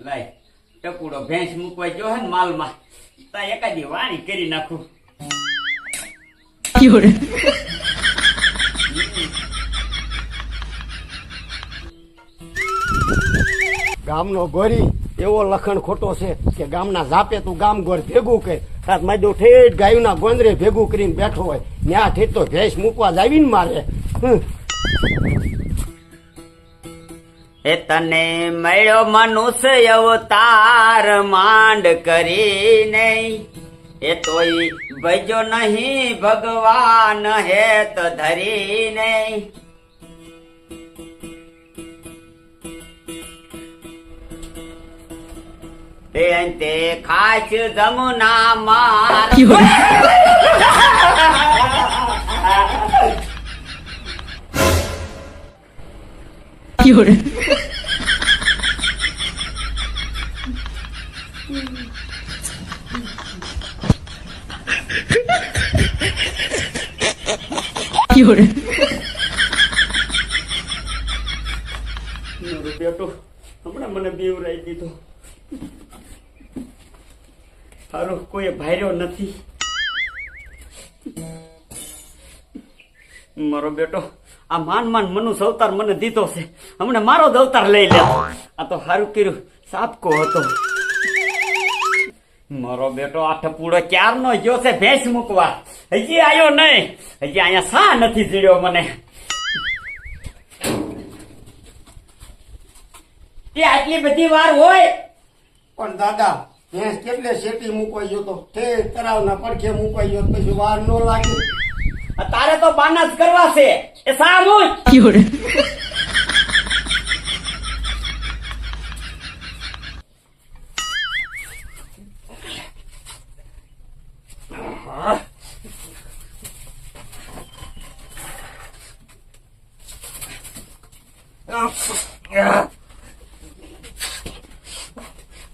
લાય ટકુડો ભેંસ મૂકવા જો ને માલમાં. તા એકાદી વાણી કરી નાખું. ગામનો ગોરી એવો લખણ ખોટો છે કે ગામના ઝાપે તું ગામ ગોર ભેગું કર. તાર માજો ઠેઠ ગાયુના ગોંદરે ભેગું કરીને બેઠો હોય. ત્યાં ઠેઠ તો ભેંસ મૂકવા જાવીને મારે. હમ. એ તને મળ્યો મનુષ્ય અવતાર માંડ કરીને. એ તોય ભજો નહીં ભગવાન હે તો ધરીને. તે અંતે ખાચ જમુના માર 有人，有人， 有人， મારો બેટો હમણાં મને બીવરાઈ દીધો સારું કોઈ ભાર્યો નથી મારો બેટો આ માન માન મનુ અવતાર મને દીધો છે. હમણાં મારો જ અવતાર લઈ લે. આ તો સારું કર્યું. સાપકો હતો. મારો બેટો આ ટપુડો ક્યારનો ગયો છે? ભેંસ મૂકવા. હજી આવ્યો નહીં. હજી અહીંયા સા નથી જીડ્યો મને. એ આટલી બધી વાર હોય? પણ દાદા, ભેંસ કેટલે શેટી મૂકવાઈ ગયો તો? ઠેઠ તરાવના પડખે મૂકવાઈ ગયો તો પછી વાર ન લાગે. તારે તો બાના જ કરવા છે. એ સામું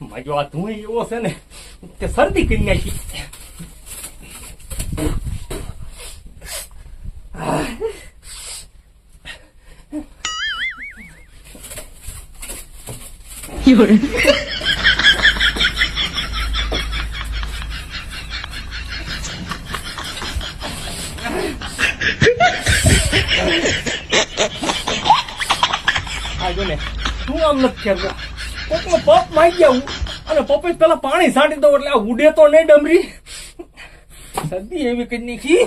મજો આ તું એવો છે ને તે શરદી કરી નાખી. 有人。ને. તું આમ નથી કરતો કોકનો પેલા પાણી છાંટી દો એટલે આ ઉડે નહીં ડમરી. શરદી એવી કરી નાખી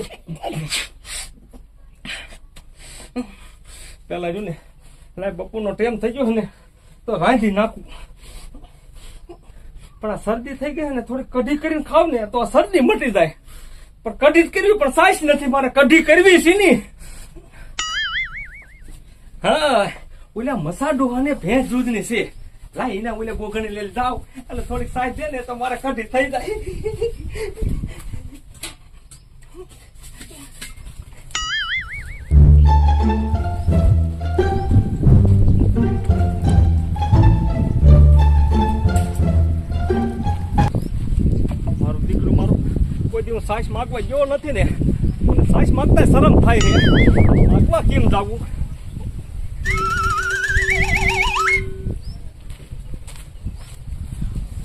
પેલા જો ને લાય બપોરનો ટાઈમ થઈ ગયો ને તો રાંધી નાખું. પણ આ શરદી થઈ ગઈ ને થોડી કઢી કરીને ખાવ ને, તો આ શરદી મટી જાય. પણ કઢી જ કરવી, પણ સાઈસ નથી, મારે કઢી કરવી છે ની હા, ઓલા મસાડો અને ભેંસ દૂધની છે. લાઈ એના ઓલે ગોગણી લઈ જાવ એટલે થોડીક સાઈઝ દે ને તો મારે કઢી થઈ જાય. સાઈસ માગવા ગયો નથી ને મને સાઈસ માગતા શરમ થાય છે. માગવા કેમ જાવું?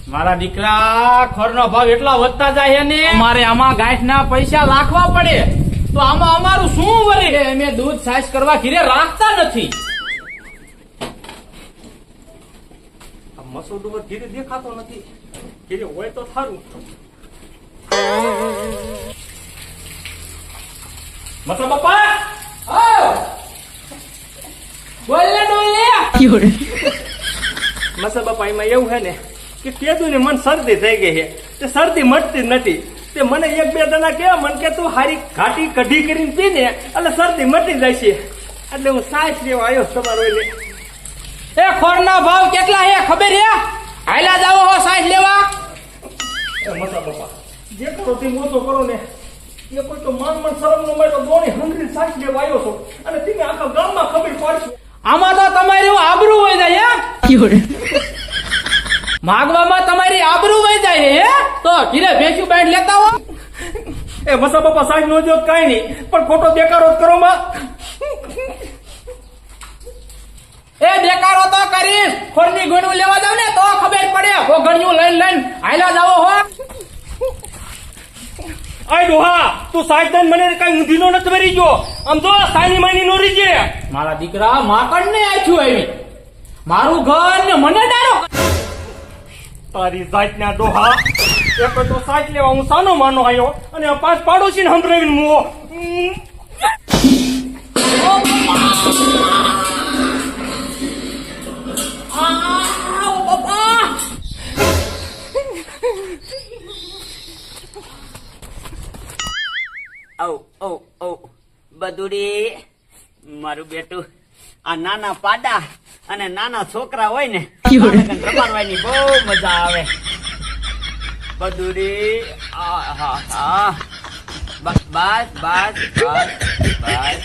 મારા દીકરા ખોરનો ભાવ એટલા વધતા જાય છે ને? મારે આમાં ગાંઠના પૈસા રાખવા પડે. તો આમાં અમારું શું વરે અમે દૂધ સાઈઝ કરવા ઘીરે રાખતા નથી. આ મસોડું ઘીરે દેખાતો નથી. ઘીરે હોય તો સારું મતલબ બાપા બોલ ડોલે મતલબ બાપા એમાં એવું હે ને કે કેદું ને મન શરદી થઈ ગઈ છે. તે શરદી મટતી નથી. તે મને એક બે જણા કેવા મન કે તું હારી ઘાટી કઢી કરીને પી ને એટલે શરદી મટી જાય છે. એટલે હું સાસ લેવા આવ્યો તમારો એટલે એ ખોરના ભાવ કેટલા હે ખબર હે હાયલા જાવો હો સાસ લેવા. મતલબ બાપા જે કરો તે મોટો કરો ને એ કોઈ તો માન મન શરમ નો મળે તો દોણી હંગરી સાચ લેવા આવ્યો છો. અને તમે આખા ગામમાં ખબર પાડશો આમાં તો તમારી આબરૂ હોય જાય હે? માગવામાં તમારી આબરૂ વહી જાય હે? તો ઘીરે ભેંસું બાંધ લેતા હો. એ મસા બાપા સાહેબ નો જો કઈ નહીં પણ ખોટો દેકારો કરો માં. એ દેકારો તો કરીશ. ખોરની ગણું લેવા જાવ ને તો ખબર પડે. ગણ્યું લઈને લઈને હાલ્યા જાવો હો. આય ડોહા તું સાજદાન મને કઈ ઊંધીનો નથી ભરી ગયો. આમ તો સાની માની નો રીજે. મારા દીકરા માકડ ને આછું આવી. મારું ઘર ને મને ડારો. તારી જાતના ડોહા એક તો સાજ લેવા હું સાનો માનો આવ્યો અને પાંચ પાડોશી ને સંભળાવીને મુવો. મારું બેટું આ નાના પાડા અને નાના છોકરા હોય ને રમાડવાની બહુ મજા આવે. બદુડી આહાહા. બસ બસ બસ બસ બસ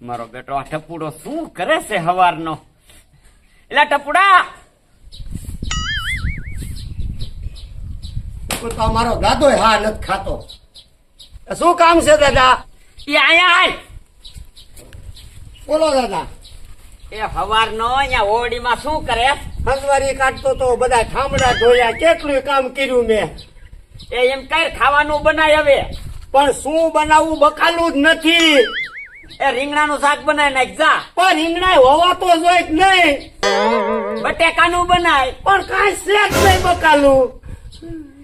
મારો બેટો આ ટપુડો શું કરે છે હવારનો? એલા ટપુડા! તમારો દાદો હા નથી ખાતો. શું કામ છે દાદા? એ અહીંયા બોલો દાદા. એ હવારનો અહીંયા ઓરડીમાં શું કરે? હંસવારી કાઢતો તો બધા ઠામડા ધોયા કેટલું કામ કર્યું મેં. એ એમ કઈ ખાવાનું બનાય હવે. પણ શું બનાવવું બકાલું જ નથી. એ રીંગણાનું શાક બનાય નાખ જા. પણ રીંગણા હોવા તો જોઈ જ નહીં. બટેકાનું બનાય. પણ કાંઈ જ નહીં બકાલું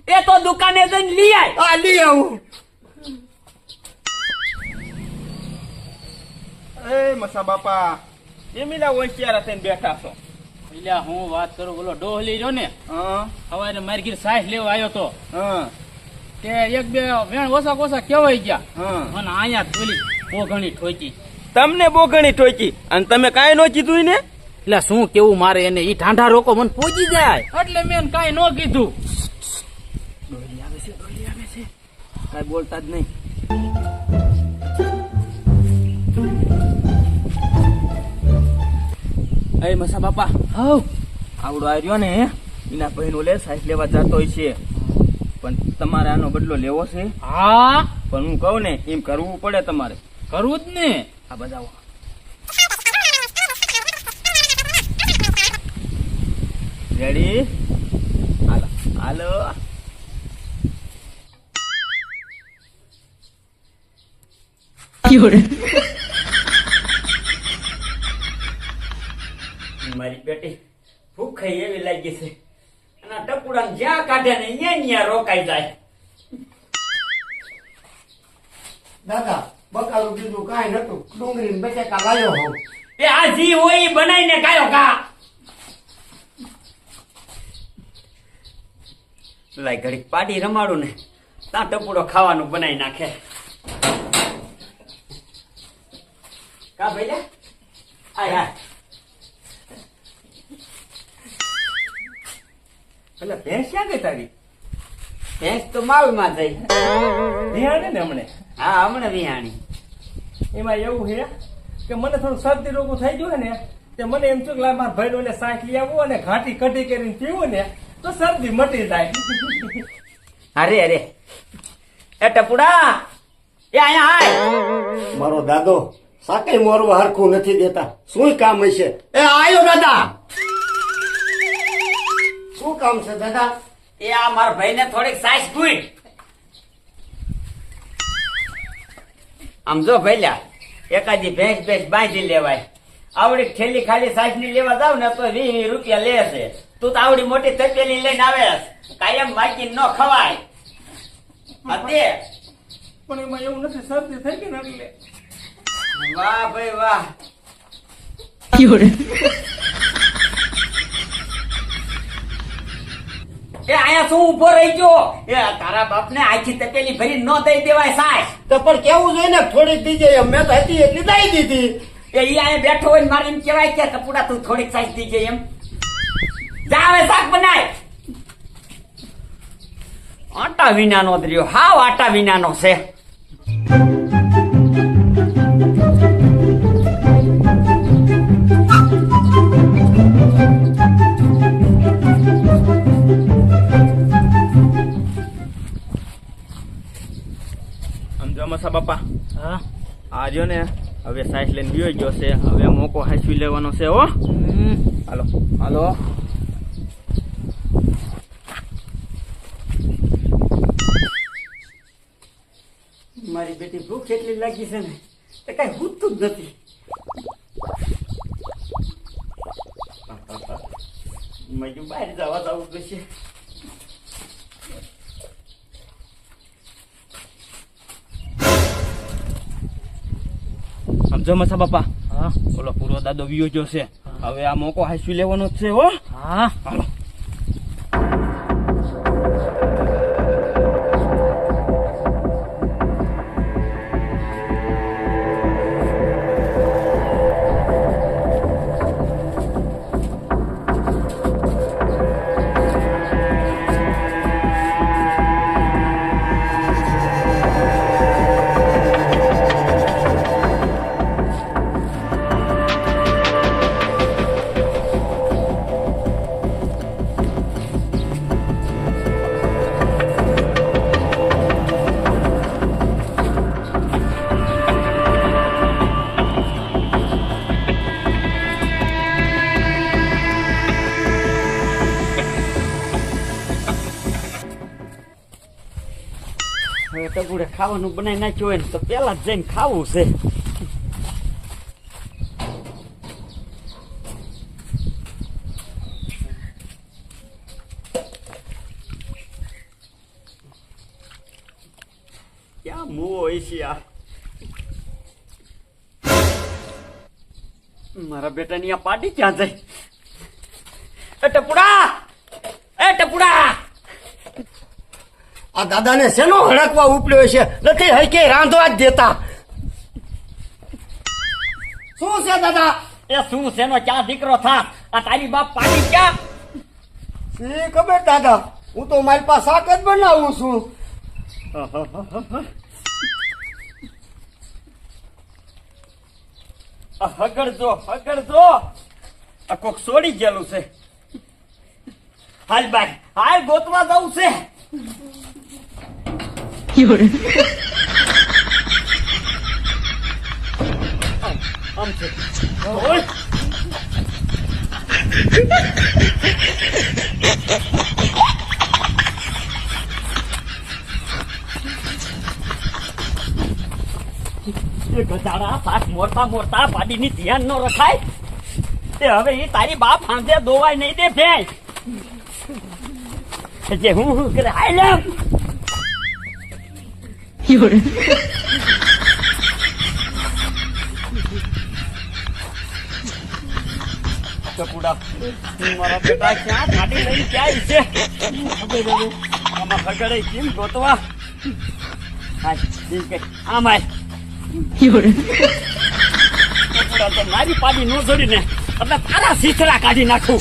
એ તો દુકાને જઈને લઈ આય. આ લઈ આવું. એ મસા બાપા. એમીલા હોશિયાર થઈને બેઠા છો. એટલે હું વાત કરું બોલો ડોહલી જો ને હા. મારી ઘીર સાઈઠ લેવા આવ્યો તો. હા. તે એક બે વેણ ઓછા ઓછા કેવાય ગયા. હા. અને અહીંયા પેલી પોઘણી ઠોકી. તમને બહુ ઘણી ઠોકી. અને તમે કાંઈ ન કીધું ને એટલે શું કેવું મારે એને? ઈ ઠાંઠા રોકો મને પહોંચી જાય. એટલે મેં કાંઈ ન કીધું. છે. કાંઈ બોલતા જ નહીં. એ મસા બાપા. હવ. આવડો આવ્યો ને એના બહેનો લે સાઈડ લેવા જતો છે. પણ તમારે આનો બદલો લેવો છે? હા. પણ હું કહું ને એમ કરવું પડે તમારે. કરવું જ ને. આ બધા રેડી હાલો. હાલો. Fiore, મારી બેટી. ભૂખાઈ એવી લાગી છે. અને ટપુડા જ્યાં કાઢે ને અહીંયા ને ત્યાં રોકાઈ જાય. દાદા બકાલું બીજું કાંઈ નતું ડુંગળી ને બટેકા લાયો હોઉં એ આ જી હોય એ બનાવીને કાયો કા લાય ઘડીક પાડી રમાડું ને. ત્યાં ટપુડો ખાવાનું બનાવી નાખે. કા ભાઈ આ આય એટલે ભેંસ ક્યાં ગઈ તારી? ભેંસ તો માલમાં જઈ વિહાણી ને હમણે? હા હમણે વિહાણી. એમાં એવું છે કે મને થોડું શરદી રોગું થઈ ગયું ને તે મને એમ થયું કે મારા ભાઈ ને સાંખ લઈ આવું અને ઘાટી કઢી કરીને પીવું ને તો શરદી મટી જાય. અરે અરે. એ ટપુડા એ અહીંયા આય. મારો દાદો સાકે મોરવા હરખું નથી દેતા. શું કામ હશે? એ આયો દાદા. શું કામ છે દાદા? એ આ મારા ભાઈને થોડીક સાઈઝ પૂછ આમ જો ભૈલા એકાદી ભેંસ ભેંસ બાંધી લેવાય. આવડી ઠેલી ખાલી સાઈઝની લેવા જાવ ને તો વીસ વીસ રૂપિયા લે છે. તું તો આવડી મોટી તપેલી લઈને આવે કાયમ બાકી ન ખવાય. આ પણ એમાં એવું નથી શરદી થઈ ગઈ ને એટલે. વાહ ભાઈ વાહ. એ અહીંયા શું ઊભો રહી ગયો? એ તારા બાપને આખી તપેલી ભરી ન દઈ દેવાય સાહેબ. તો પણ કેવું જોઈએ ને? થોડીક દીજે મેં તો હતી એટલી દઈ દીધી. એ ઈ બેઠો હોય ને મારે એમ કહેવાય કે કપૂડા તું થોડીક સાઈઝ દીજે એમ. જા હવે શાક બનાય. આટા વિનાનો જ રહ્યો. હાવ આટા વિનાનો છે. મસા બાપા? હા. આ ને હવે સાઈડ લઈને ગયો ગયો છે. હવે મોકો હાંસવી લેવાનો છે હો. હાલો. હાલો. મારી બેટી ભૂખ એટલી લાગી છે ને એ કઈ હૂતું જ નથી. મજુ બહાર જવા જવું પડશે. સમજો મસા બાપા? હા. ઓલો પૂરો દાદો વિયો જોશે છે. હવે આ મોકો હાંસવી લેવાનો જ છે હો. હા. હાલો. ટગુડે ખાવાનું બનાવી નાખ્યું હોય ને તો જ જઈને ખાવું છે. ક્યાં મુવો છે આ? મારા બેટાની આ પાટી ક્યાં જાય? એ ટપુડા! એ ટપુડા! આ દાદાને શેનો હડકવા ઉપડ્યો છે? નથી હૈકે રાંધવા જ દેતા. શું છે દાદા? એ શું છે નો ક્યાં દીકરો થા? આ તારી બાપ પાડી ક્યાં? શી ખબર દાદા? હું તો મારી પાસે શાક જ બનાવું છું. આ હગડજો હગડજો. આ કોક સોડી ગયેલું છે. હાલ બાય હાલ ગોતવા જવું છે. 有人，આમ પાક મોરતા મોરતા પાડીની ધ્યાન ન રખાય. તે હવે તારી બાપ હાંધે દોવાય નહીં દે ભેંસ. એટલે હું શું કરે? આઈ ક્યાં કાઢી લઈ ક્યાં છે? આમાં ખગડે કેમ ગોતવા? આમાં કપુડા તો મારી પાડી ન જોડીને એટલે તારા સીથરા કાઢી નાખું.